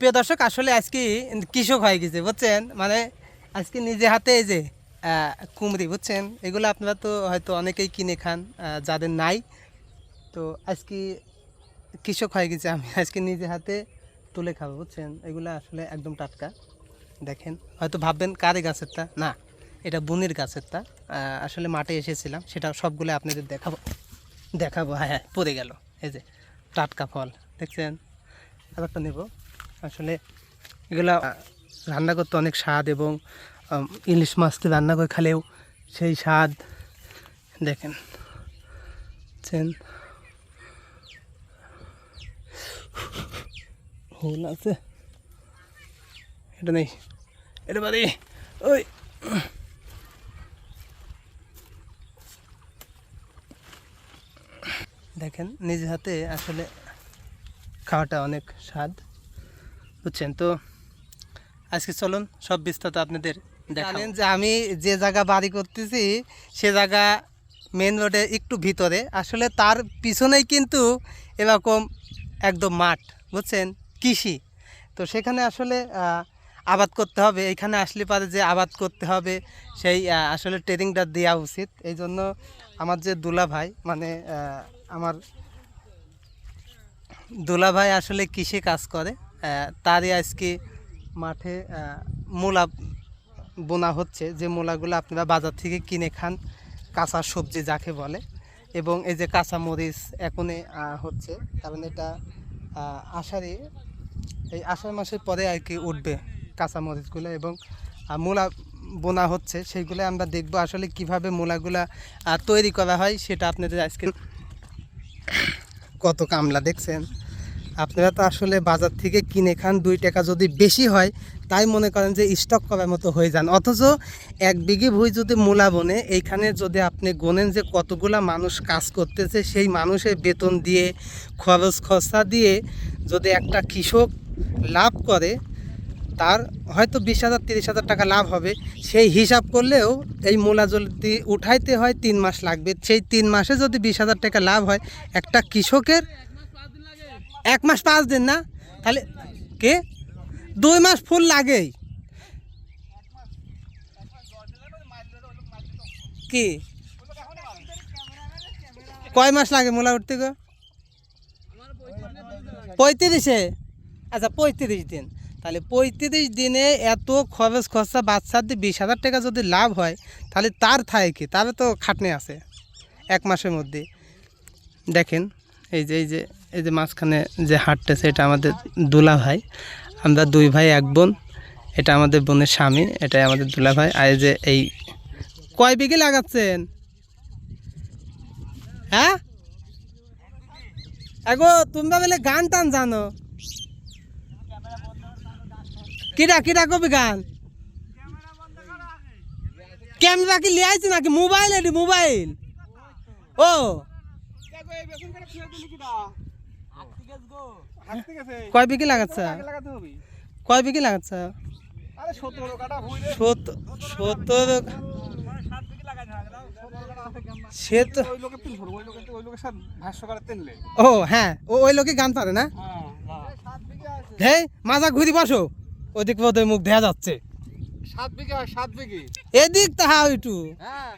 প্রিয় দর্শক, আসলে আজকে কৃষক হয়ে গেছে, বুঝছেন? মানে আজকে নিজে হাতে এই যে কুমড়ি, বুঝছেন? এগুলো আপনারা তো হয়তো অনেকেই কিনে খান যাদের নাই। তো আজকে কৃষক হয়ে গেছে, আমি আজকে নিজে হাতে তুলে খাব, বুঝছেন? এগুলো আসলে একদম টাটকা। দেখেন, হয়তো ভাববেন, কারে গাছেরটা? না, এটা বুনির গাছেরটা। আসলে মাঠে এসেছিলাম, সেটা সবগুলো আপনাদের দেখাবো। দেখাবো হ্যাঁ হ্যাঁ পড়ে গেল। এই যে, টাটকা ফল, দেখছেন? ব্যাপারটা নেব। আসলে এগুলা রান্না করতে অনেক স্বাদ এবং ইলিশ মাছতে রান্না করে খেলেও সেই স্বাদ, দেখেন বুঝছেন হোল আছে, এটা নেই, এটা বাড়ি ওই, দেখেন, নিজে হাতে আসলে খাওয়াটা অনেক স্বাদ। বুঝছেন? তো আজকে চলুন, সব বিস্তারিত আপনাদের জানেন যে আমি যে জায়গা বাড়ি করতেছি, সে জায়গা মেন রোডে একটু ভিতরে। আসলে তার পিছনেই কিন্তু এরকম একদম মাঠ, বুঝছেন? কৃষি। তো সেখানে আসলে আবাদ করতে হবে। এখানে আসলে পারে যে আবাদ করতে হবে, সেই আসলে ট্রেনিংটা দেওয়া উচিত। এই জন্য আমার যে দুলা ভাই মানে আমার দুলা ভাই আসলে কৃষি কাজ করে। তারই আজকে মাঠে মূলা বোনা হচ্ছে। যে মূলাগুলো আপনারা বাজার থেকে কিনে খান কাঁচা সবজি যাকে বলে। এবং এই যে কাঁচা মরিচ এখনই হচ্ছে। কারণ এটা আষাঢ়ে এই আষাঢ় মাসের পরে আর কি উঠবে কাঁচা মরিচগুলো। এবং মূলা বোনা হচ্ছে সেইগুলো আমরা দেখব আসলে কীভাবে মূলাগুলা তৈরি করা হয় সেটা আপনাদের আজকে কত কামলা দেখছেন। আপনারা তো আসলে বাজার থেকে কিনে খান, দুই টাকা যদি বেশি হয়, তাই মনে করেন যে স্টক করার মতো হয়ে যান। অথচ এক বিঘে ভুই যদি মূলা বনে, এইখানে যদি আপনি গোনেন যে কতগুলা মানুষ কাজ করতেছে, সেই মানুষের বেতন দিয়ে, খরচ খরচা দিয়ে যদি একটা কৃষক লাভ করে, তার হয়তো বিশ হাজার, তিরিশ হাজার টাকা লাভ হবে। সেই হিসাব করলেও এই মূলা যদি উঠাইতে হয়, তিন মাস লাগবে। সেই তিন মাসে যদি বিশ হাজার টাকা লাভ হয়, একটা কৃষকের এক মাস পাঁচ দিন না? তাহলে কে? দুই মাস ফুল লাগেই। কি? কয় মাস লাগে মূলা উঠতে গো? পঁয়ত্রিশে? আচ্ছা পঁয়ত্রিশ দিন। তাহলে পঁয়ত্রিশ দিনে এত খরচ খরচা বাচ্চার দিয়ে বিশ হাজার টাকা যদি লাভ হয়, তাহলে তার থাকে কি? তাহলে তো খাটনি আছে এক মাসের মধ্যে। দেখেন এই যে এই যে এই যে মাঝখানে যে হাটতেছে, এটা আমাদের দুলা ভাই। আমরা দুই ভাই, এক বোন। এটা আমাদের বোনের স্বামী, এটাই আমাদের দুলা ভাই। আর যে এই কয় বিঘে লাগাচ্ছেন? হ্যাঁ? এগো তোমরা বলে গান টান জানো। কিরা কিরা কবি গান? ক্যামেরা কি লিয়াইছে নাকি? মোবাইল এটি মোবাইল। ও। কয় বিঘে লাগাচ্ছ? কয় বিঘে লাগাচ্ছ? সত্তর সে তো ও হ্যাঁ ও ওই লোকে গান পারে না? হেই মাজা ঘুরি বসো। ওদিক পদে মুখ দেখা যাচ্ছে। সাত বিঘা সাত বিঘি। এদিক তাহা হ্যাঁ।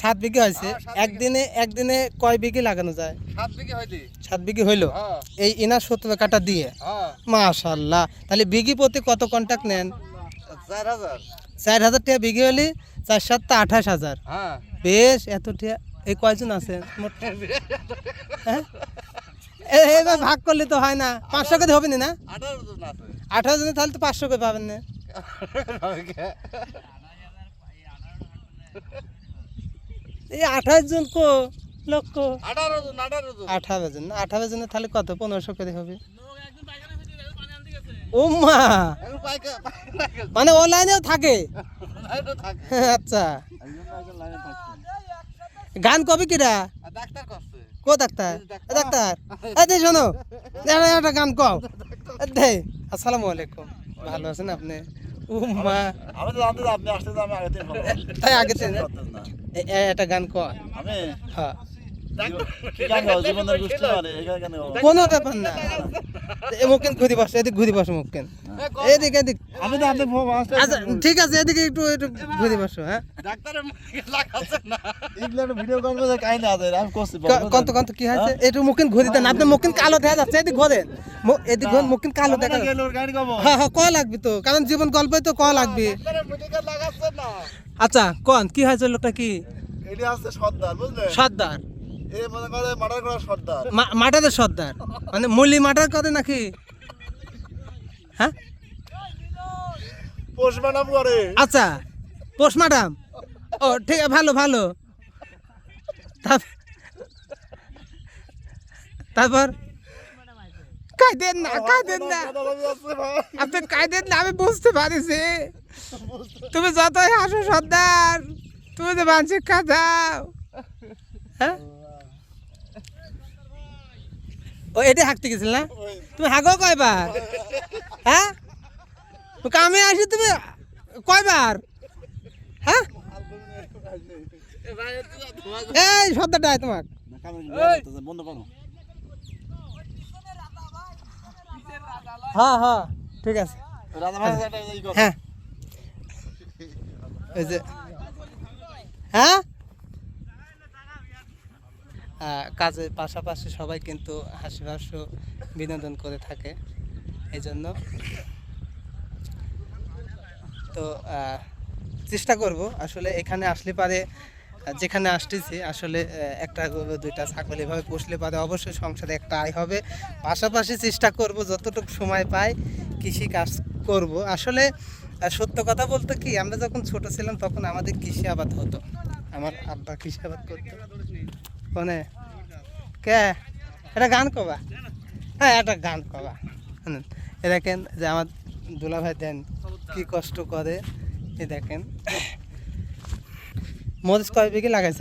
সাত বিঘে হয়েছে। একদিনে একদিনে কয় বিঘে লাগানো যায়? সাত বিঘি হইল? হ্যাঁ। এই ইনার সত্তর কাটা দিয়ে? হ্যাঁ। মাশাল্লাহ। তাহলে বিঘি প্রতি কত কন্ট্যাক্ট নেন? চার হাজার। টাকা বিঘি হলে চার সাতটা আঠাশ হাজার। হ্যাঁ। বেশ এত টাকা এই কয়জন আছে হ্যাঁ? এবার ভাগ করলে তো হয় না। পাঁচশো করে হবে না আঠারো জন আঠারো জনে তাহলে তো পাঁচশো করে পাবেন না। এই আঠাশ জন কো লক্ষ আঠারো জন আঠারো জন। আঠারো জন জনে তাহলে কত? পনেরোশো করে হবে। ও মা এখন পাইকা- পাইকা- মানে অনলাইনেও থাকে। লাইনে আচ্ছা। গান কবে কিরা? কো ডাক্তার? ডাক্তার। দে শোনো। একটা গান কও। দে আসসালামু আলাইকুম। ভালো আছেন আপনি? ও মা আমি তো জানতে আপনি আসতে আমি আগে থেকে তাই আগে একটা গান কর। আমি হ্যাঁ। মানে? কোনো ব্যাপার না। এ মুকেন ঘুরি বসো এদিক ঘুরি বসো মুকেন এদিক এদিক। আমি তো আপনি আচ্ছা ঠিক আছে এদিকে একটু একটু ঘুরি বসো হ্যাঁ। ডাক্তারের মুখে লাগাচ্ছে না। এগুলো ভিডিও করবে যে কাহিনী আছে আমি করছি কত কত কি হয়েছে? একটু মুকেন ঘুরি দেন আপনি মুকেন কালো দেখা যাচ্ছে এদিক ঘোরেন। এদিক ঘোরেন মুকেন কালো দেখা হ্যাঁ হ্যাঁ ক লাগবে তো? কারণ জীবন গল্পে তো ক লাগবে। না। আচ্ছা কন কি হয়েছে লোকটা কি? এটি আছে সর্দার বুঝলে সর্দার। এ মনে করে মার্ডার করা সর্দার। মা- মাটাদের সর্দার। মানে মুলি মাটার করে নাকি? হ্যাঁ? করে আচ্ছা পোস্টমার্টাম ও ঠিক আছে ভালো। ভালো তারপর? কাই দেন না কাই দেন না। আপনি কাই দেন না আমি বুঝতে পারিছি। তুমি যতই হাসো সর্দার তুমি তো মানসিক খাও হ্যাঁ? ও এটা হাঁকতে গেছিল না? তুমি হাগো কয়বার? হ্যাঁ? কামে আসি তুমি? কয়বার? হ্যাঁ? এই সর্দারটা তোমার। হ্যাঁ হ্যাঁ ঠিক আছে। হ্যাঁ। ওই যে। হ্যাঁ? কাজের পাশাপাশি সবাই কিন্তু হাসি হাস্য বিনোদন করে থাকে। এই জন্য তো চেষ্টা করব। আসলে এখানে আসলে পারে, যেখানে আসতেছি, আসলে একটা দুইটা ছাগল এভাবে পুষলে পারে অবশ্যই সংসারে একটা আয় হবে। পাশাপাশি চেষ্টা করব যতটুকু সময় পাই কৃষি কাজ করব। আসলে সত্য কথা বলতে কি, আমরা যখন ছোট ছিলাম তখন আমাদের কৃষি আবাদ হতো। আমার আব্বা কৃষি আবাদ করতো। মানে কে? এটা গান কবা? হ্যাঁ এটা গান কবা। এ দেখেন যে আমার দুলাভাই দেন কি কষ্ট করে। এ দেখেন। মরিচ কয় বিঘে লাগাইছ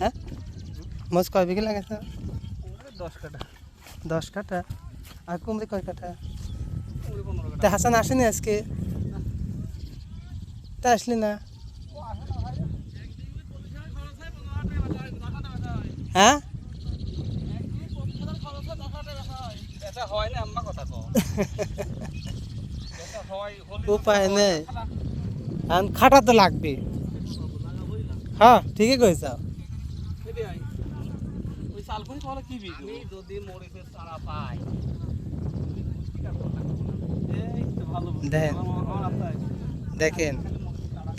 হ্যাঁ? মরিচ কয় বিঘে লাগাইছ দশ কাঠা। দশ কাঠা? আর কুমড়ি কয় কাঠা? তা হাসান আসেনি আজকে? তা আসলি না? হ্যাঁ? উপায় নেই। এখন খাটা তো লাগবে। হ্যাঁ ঠিকই কইছ। দেখেন দেখেন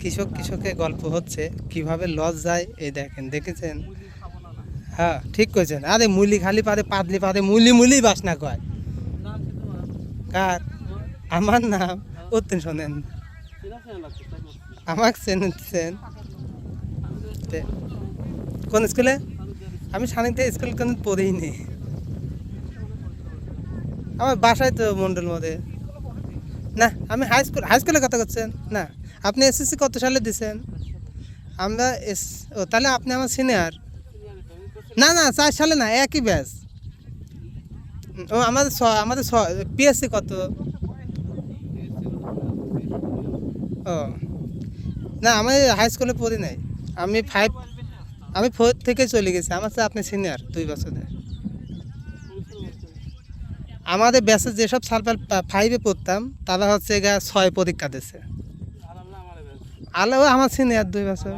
কৃষক কৃষকের গল্প হচ্ছে কীভাবে লস যায় এই দেখেন দেখেছেন? হ্যাঁ ঠিক কইছেন। আরে মুলি খালি পারে পাতলি পারে মুলি মুলি বাসনা কয়। কার আমার নাম উত্তীন শোনেন আমাকে তে- কোন স্কুলে? আমি সানিতে স্কুল কোন পড়েই নি আমার বাসায় তো মন্ডল মধ্যে না, আমি হাই স্কুল হাই স্কুলে কথা করছেন না, আপনি এসএসসি কত সালে দিছেন? আমরা এস ও, তাহলে আপনি আমার সিনিয়র না না, চার সালে না, একই ব্যাচ ও, আমাদের আমাদের পিএসসি কত? ও। না, আমি হাই স্কুলে পড়ি নাই। আমি ফাইভ আমি ফোর থেকে চলে গেছি। আমার চেয়ে আপনি সিনিয়র দুই বছরের। আমাদের ব্যাচে যেসব সালপাল ফাইভে পড়তাম, তারা হচ্ছে গা ছয় পরীক্ষা দিছে। আলো আমার সিনিয়র দুই বছর।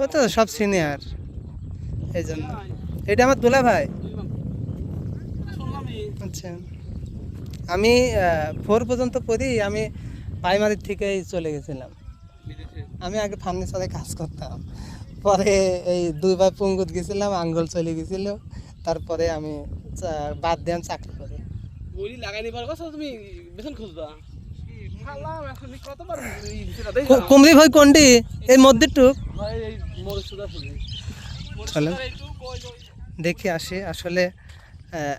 ও তো সব সিনিয়র এই জন্য এটা আমার দোলা ভাই আচ্ছা। আমি ফোর পর্যন্ত পড়ি আমি প্রাইমারি থেকেই চলে গেছিলাম। আমি আগে ফার্নিচারে কাজ করতাম। পরে এই দুইবার পঙ্গুত গেছিলাম আঙ্গুল চলে গেছিল। তারপরে আমি চা- বাদ দেন চাকরি করি। বলি লাগাই নিবার কথা তুমি বেতন খুঁজবা? খালাম এখন কতবার কু- কুমড়ি ভাই কোনটি? এই মধ্যে টুক। এই মরে সুদা শুনি চলেন দেখে আসি আসলে আহ,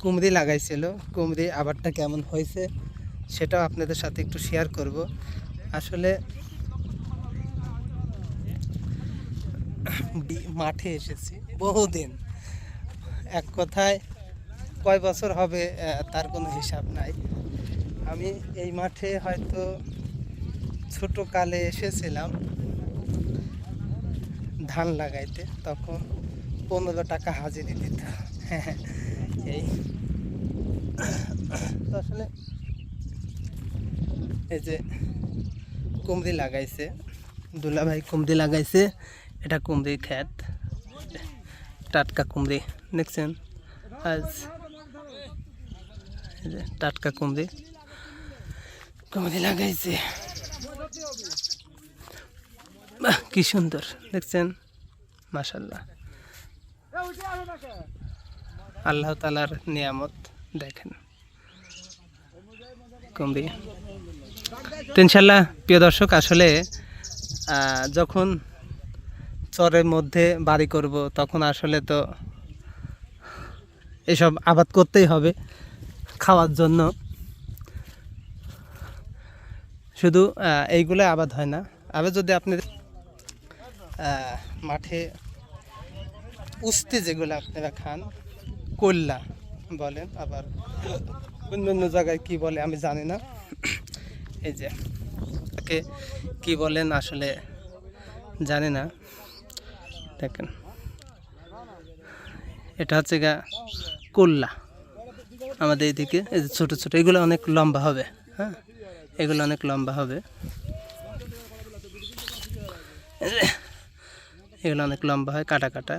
কুমড়ি লাগাইছিল। কুমড়ি আবারটা কেমন হয়েছে সেটাও আপনাদের সাথে একটু শেয়ার করব। আসলে মাঠে এসেছি বহুদিন। এক কথায় কয় বছর হবে তার কোনো হিসাব নাই। আমি এই মাঠে হয়তো ছোট কালে এসেছিলাম ধান লাগাইতে, তখন পনেরো টাকা হাজিরি দিত। এই। তো আসলে এই যে কুমড়ি লাগাইছে, দুলাভাই কুমড়ি লাগাইছে, এটা কুমড়ি ক্ষেত। টাটকা কুমড়ি, দেখছেন? আজ টাটকা কুমড়ি কুমড়ি লাগাইছে। বাহ, কি সুন্দর, দেখছেন? মাশাল্লাহ আল্লাহ তালার নিয়ামত দেখেন। কুমড়ি ইনশাল্লাহ প্রিয় দর্শক, আসলে যখন চরের মধ্যে বাড়ি করব, তখন আসলে তো এসব আবাদ করতেই হবে খাওয়ার জন্য। শুধু এইগুলো আবাদ হয় না। আবার যদি আপনি মাঠে উস্তে যেগুলো আপনারা খান কল্লা। বলেন আবার অন্য অন্য জায়গায় কি বলে আমি জানি না। এই যে, তাকে কি বলেন আসলে জানি না। দেখেন, এটা হচ্ছে গা কল্লা। আমাদের এইদিকে, এই যে ছোটো ছোটো, এগুলো অনেক লম্বা হবে হ্যাঁ? এগুলো অনেক লম্বা হবে। এগুলো অনেক লম্বা হয়, কাটা কাটা।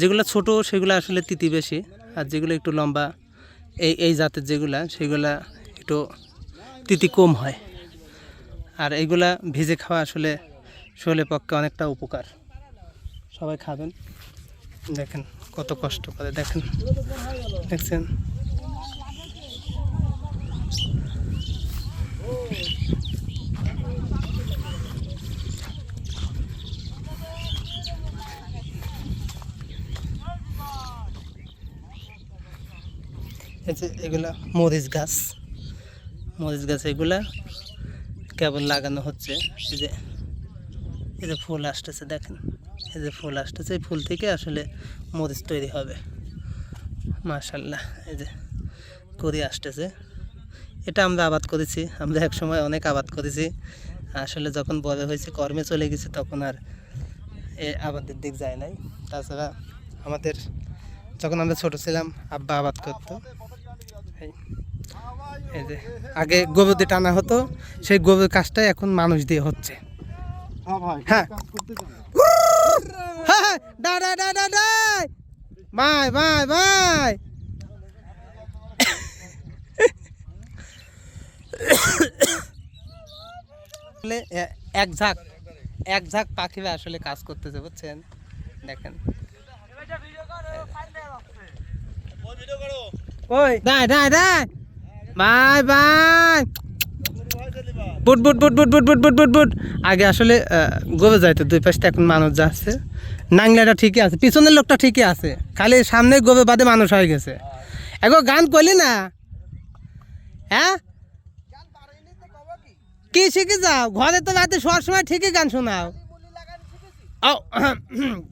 যেগুলো ছোট, সেগুলো আসলে তিতি বেশি, আর যেগুলো একটু লম্বা, এই এই জাতের যেগুলা, সেগুলা একটু তিতি কম হয়। আর এইগুলা ভিজে খাওয়া আসলে শরীরের পক্ষে অনেকটা উপকার। সবাই খাবেন। দেখেন কত কষ্ট করে, দেখেন। দেখছেন? এই যে এগুলা মরিচ গাছ। মরিচ গাছ এগুলা কেবল লাগানো হচ্ছে। এই যে এই যে ফুল আসতেছে দেখেন। এই যে ফুল আসতেছে, এই ফুল থেকে আসলে মরিচ তৈরি হবে। মাশাল্লাহ এই যে করি আসতেছে। এটা আমরা আবাদ করেছি। আমরা এক সময় অনেক আবাদ করেছি। আসলে যখন বড় হয়েছে, কর্মে চলে গেছে, তখন আর এ আবাদের দিক যায় নাই। তাছাড়া আমাদের, যখন আমরা ছোট ছিলাম, আব্বা আবাদ করতো। এই এই যে আগে গোবর দিয়ে টানা হতো সেই গোবর কাজটাই এখন মানুষ দিয়ে হচ্ছে। হ্যাঁ ভাই হ্যাঁ। কাজ করতে চান। ডা ডা ডা ডা ডা বাই বাই বাই আসলে এক ঝাঁক এক ঝাঁক পাখিরা আসলে কাজ করতেছে বুঝছেন? দেখেন। ওই। দাই দাই দাই বাই বাই বুট বুট বুট বুট বুট বুট বুট বুট বুট। আগে আসলে গোবে যাইতো, দুই পাশটা এখন মানুষ যাচ্ছে নাংলাটা ঠিকই আছে, পিছনের লোকটা ঠিকই আছে। খালি সামনে গোবে বাদে মানুষ হয়ে গেছে। এগো গান করলি না? হ্যাঁ? কি শিখে যাও? ঘরে তো রাতে সব সময় ঠিকই গান শোনাও।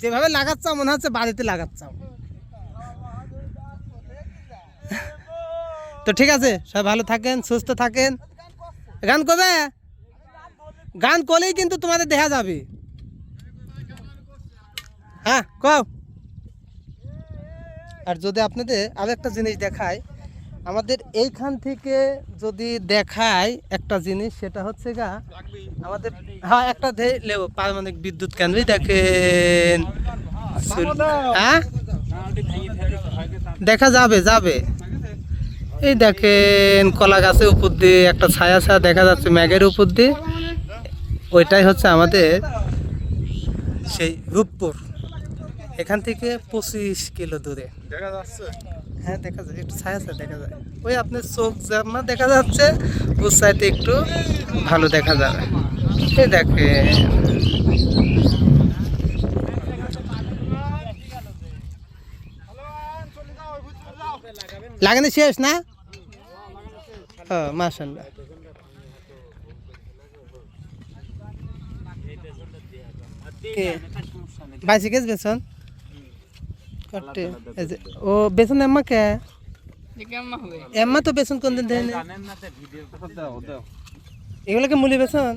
যেভাবে লাগাচ্ছ, মনে হচ্ছে বাড়িতে লাগাচ্ছ। তো ঠিক আছে সবাই ভালো থাকেন সুস্থ থাকেন। গান কবে গান করলেই কিন্তু তোমাদের দেখা যাবে। হ্যাঁ কও। আর যদি আপনাদের আর একটা জিনিস দেখায় আমাদের এইখান থেকে যদি দেখায় একটা জিনিস সেটা হচ্ছে গা আমাদের হ্যাঁ একটা লেব পারমাণবিক বিদ্যুৎ কেন্দ্রই দেখেন। হ্যাঁ? দেখা যাবে যাবে। এই দেখেন কলা গাছের উপর দিয়ে একটা ছায়া ছায়া দেখা যাচ্ছে ম্যাগের উপর দিয়ে। ওইটাই হচ্ছে আমাদের সেই রূপপুর। এখান থেকে পঁচিশ কিলো দূরে। দেখা যাচ্ছে? হ্যাঁ দেখা যায় একটু ছায়া ছায়া দেখা যায়। ওই আপনার চোখ জামা দেখা যাচ্ছে ওর সাইডে একটু ভালো দেখা যাবে। এই দেখেন। লাগানো শেষ না? ও মাশাল্লাহ কে? বাইশে গেছ বেসন? ও, বেসন এম্মা কে? এম্মা তো বেসন কোন দিন দেয় এগুলোকে মুলি বেসন।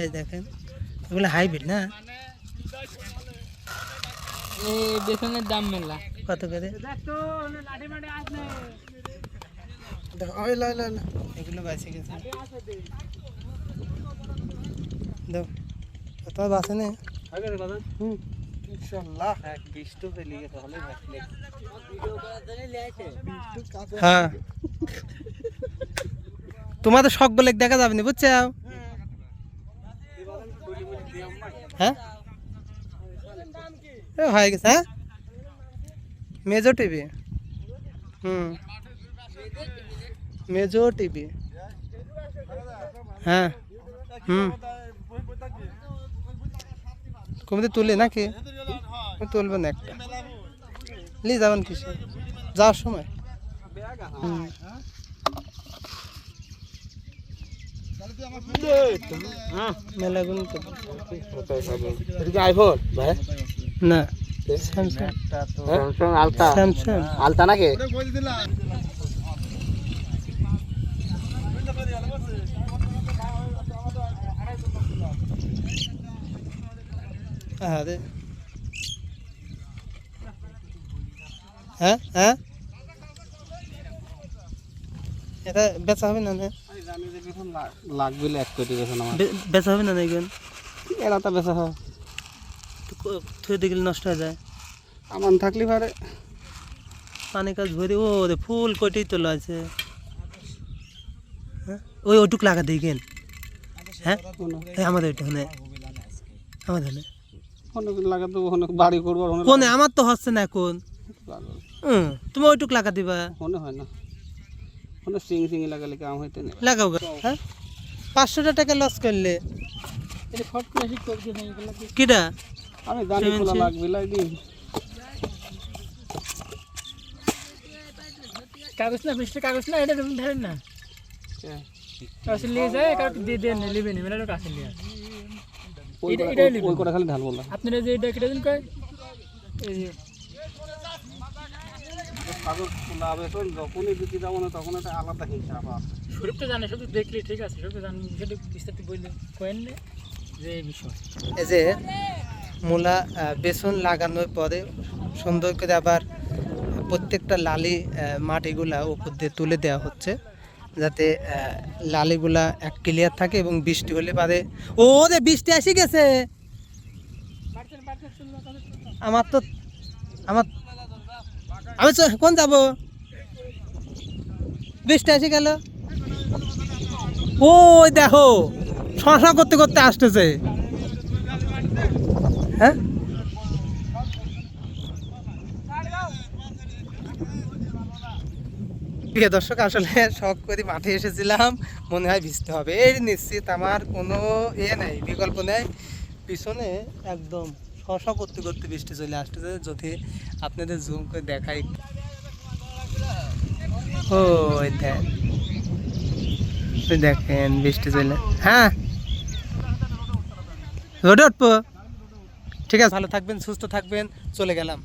এই দেখেন, এগুলো হাইব্রিড না? বেসনের দাম মেলা। কত করে? এগুলো বাঁচে গেছে। দাও তোমার বাঁচে নেই হুম। হ্যাঁ। তোমাদের শখ বলে দেখা যাবে না বুঝছ? হ্যাঁ। হয়ে গেছে হ্যাঁ? মেজো টিভি। হুম। মেজো টিভি। হ্যাঁ। হুম। কমিতে তুলে নাকি? তুলবো না একটা। নিয়ে যাবেন কিসে যাওয়ার সময়। হুম। মেলাগুলো তো আইফোন ভাই। না। স্যামসাং আলতা স্যামসাং আলতা নাকি? আরে হ্যাঁ হ্যাঁ এটা বেচা হবে না না? জানি লাগবে এক কোটি বেচা হবে না এগুলো? এরা তো বেচা হয়। থুয়ে দেখলে নষ্ট হয়ে যায়। আমার থাকলে পারে। পানি কাজ ভরে ও রে ফুল কটি তোলা আছে হ্যাঁ? ওই ওটুক লাগা দিই কেন? হ্যাঁ? আমাদের ওইটা আমাদের হনে। লাগাতে বাড়ি করব কোনে? আমার তো হচ্ছে না এখন। হুম তুমি ওইটুক লাগা দিবা। মনে হয় না। সিং সিং লাগালে কাম হইতে নেই? লাগাও হ্যাঁ? পাঁচশোটা টাকা লস করলে। কি? কিটা? আমি জানি Seven খোলা. লাগবে লাগি কাগজ না বৃষ্টি কাগজ না এটা ধরেন না। কাগজ নিয়ে যায় কাগজ দিয়ে দেন নেবে না মেলা কাছে নিয়ে আসে। ওই এটা- করে- ওই- লিখুন। খালি ঢাল বললাম। আপনারা যে এটা কেটে দিন কয়? এই যে। কাগজ খোলা হবে তো যখনই যাব না তখন একটা আলাদা হিসাব আছে। স্বরূপ তো জানে শুধু দেখলে ঠিক আছে স্বরূপ তো জানে সেটা বিস্তারিত বললে কয়েন নে যে বিষয়। এই যে মূলা বেসন লাগানোর পরে সুন্দর করে আবার প্রত্যেকটা লালি মাটিগুলা উপর দিয়ে তুলে দেওয়া হচ্ছে, যাতে লালিগুলা এক ক্লিয়ার থাকে এবং বৃষ্টি হলে পারে ও রে বৃষ্টি এসে গেছে! আমার তো, আমার, আমি কোন যাব। বৃষ্টি এসে গেল। ও দেখো, শশা করতে করতে আসতেছে। হ্যাঁ? দর্শক, আসলে শখ করে মাঠে এসেছিলাম। মনে হয় ভিজতে হবে। এই নিশ্চিত আমার কোনো এ নেই, বিকল্প নেই। পিছনে একদম শশা করতে করতে বৃষ্টি চলে আসতেছে। যদি আপনাদের জুম করে দেখাই। ও দেখেন বৃষ্টি চলে। হ্যাঁ? রোডে ঠিক আছে। ভালো থাকবেন সুস্থ থাকবেন চলে গেলাম।